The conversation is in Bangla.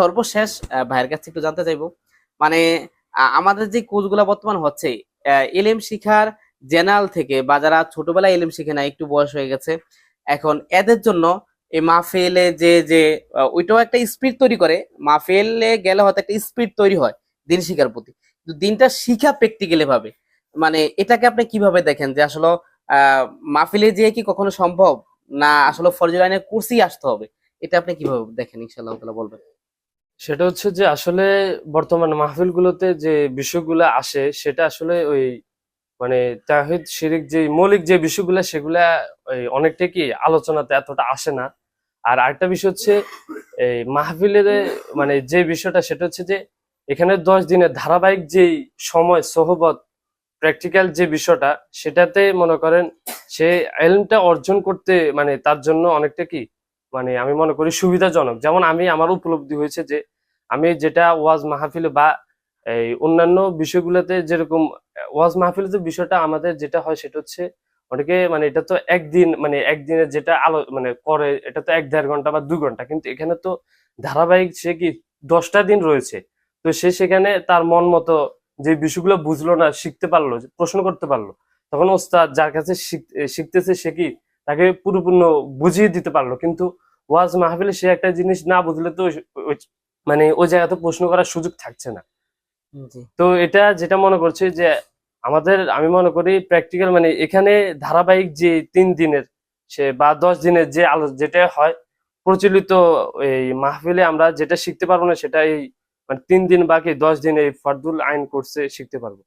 সর্বশেষ ভাইয়ের কাছে একটু জানতে চাইব। মানে আমাদের যে কোর্সগুলো বর্তমান হচ্ছে এলএম শিখার জেনারেল থেকে বা যারা ছোটবেলায় এলএম শিখে না একটু বয়স হয়ে গেছে, এখন এদের জন্য এই মাহফিলে যে যে ওইটাও একটা স্পিড তৈরি করে। মাহফিলে গেলে হয়তো একটা স্পিড তৈরি হয় দিন শিখার প্রতি। দিনটা শিখা প্র্যাকটিক্যালি ভাবে। মানে এটাকে আপনি কীভাবে দেখেন যে আসলে মাহফিলে যেয়ে কি কখনো সম্ভব? না আসলে ফরজি লাইনে কোর্সই আসতে হবে? এটা আপনি কীভাবে দেখেন? ইনশাআল্লাহ তাআলা বলবেন। সেটা হচ্ছে যে আসলে বর্তমান মাহফিলগুলোতে যে বিষয়গুলো আসে, সেটা আসলে ওই মানে তাহিদ শিরিক যে মৌলিক যে বিষয়গুলো, সেগুলা ওই অনেকটা কি আলোচনাতে এতটা আসে না। আর আরেকটা বিষয় হচ্ছে, এই মাহফিলের মানে যে বিষয়টা, সেটা হচ্ছে যে এখানে দশ দিনের ধারাবাহিক যে সময়, সহবত প্র্যাকটিক্যাল যে বিষয়টা, সেটাতে মনে করেন সে এলমটা অর্জন করতে মানে তার জন্য অনেকটা কি মানে আমি মনে করি সুবিধাজনক। যেমন আমি, আমার উপলব্ধি হয়েছে যে, আমি যেটা ওয়াজ মাহফিলে বা এই অন্যান্য বিষয়গুলোতে যেরকম, ওয়াজ মাহফিলে যে বিষয়টা আমাদের যেটা হয়, সেটা হচ্ছে অনেকে মানে এটা তো একদিন মানে একদিনে যেটা আলো মানে করে, এটা তো এক দেড় ঘণ্টা বা দু ঘণ্টা। কিন্তু এখানে তো ধারাবাহিক সে কি দশটা দিন রয়েছে। তো সে সেখানে তার মন মতো যে বিষয়গুলো বুঝলো না শিখতে পারল প্রশ্ন করতে পারল তখন ওস্তাদ যার কাছে শিখ- শিখতেছে সে কি তাকে পুরোপূর্ণ বুঝিয়ে দিতে পারল। কিন্তু ওয়াজ মাহফিলে সে একটা জিনিস না বুঝলে তো মানে ওই জায়গাতে প্রশ্ন করার সুযোগ থাকছে না। তো এটা যেটা মনে করছি যে আমাদের আমি মনে করি প্র্যাকটিক্যাল মানে এখানে ধারাবাহিক যে তিন দিনের সে বা দশ দিনের যে আলো যেটা হয় প্রচলিত এই মাহফিলে আমরা যেটা শিখতে পারব না সেটা এই মানে তিন দিন বাকি দশ দিন এই ফারদুল আইন কোর্সে শিখতে পারব।